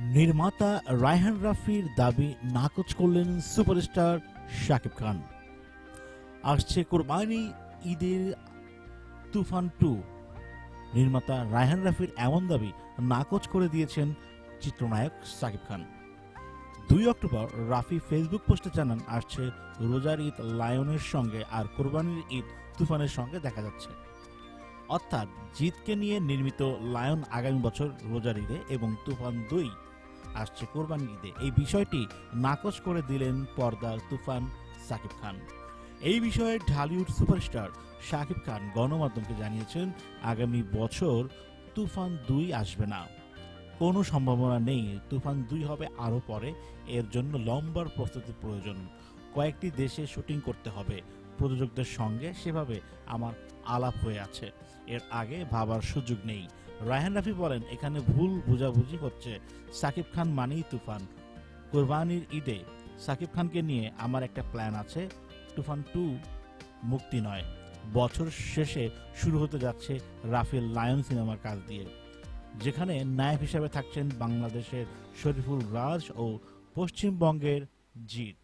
নির্মাতা রায়হান রাফির দাবি নাকচ করলেন সুপারস্টার শাকিব খান। আসছে কোরবানি ঈদের তুফান টু। নির্মাতা রায়হান রাফির এমন দাবি নাকচ করে দিয়েছেন চিত্রনায়ক শাকিব খান। দুই অক্টোবর রাফি ফেসবুক পোস্টে জানান, আসছে রোজার ঈদ লায়নের সঙ্গে আর কোরবানির ঈদ তুফানের সঙ্গে দেখা যাচ্ছে। অর্থাৎ জিতকে নিয়ে নির্মিত লায়ন আগামী বছর রোজার ঈদে এবং তুফান দুই আসছে কোরবানি ঈদে। এই বিষয়টি নাকচ করে দিলেন পর্দার তুফান সাকিব খান। এই বিষয়ে ঢালিউড সুপারস্টার শাকিব খান গণমাধ্যমকে জানিয়েছেন, আগামী বছর তুফান দুই আসবে না। কোনো সম্ভাবনা নেই, তুফান দুই হবে আরও পরে। এর জন্য লম্বার প্রস্তুতির প্রয়োজন। কয়েকটি দেশে শুটিং করতে হবে। প্রযোজকদের সঙ্গে সেভাবে আমার আলাপ হয়ে আছে। এর আগে ভাবার সুযোগ নেই। রায়হান রাফি বলেন, এখানে ভুল বোঝাবুঝি হচ্ছে। সাকিব খান মানেই তুফান। কোরবানির ঈদে সাকিব খানকে নিয়ে আমার একটা প্ল্যান আছে। তুফান টু মুক্তি নয়। বছর শেষে শুরু হতে যাচ্ছে রাফেল লায়ন সিনেমার কাজ দিয়ে। যেখানে নায়ক হিসাবে থাকছেন বাংলাদেশের শরীফুল রাজ ও পশ্চিমবঙ্গের জিৎ।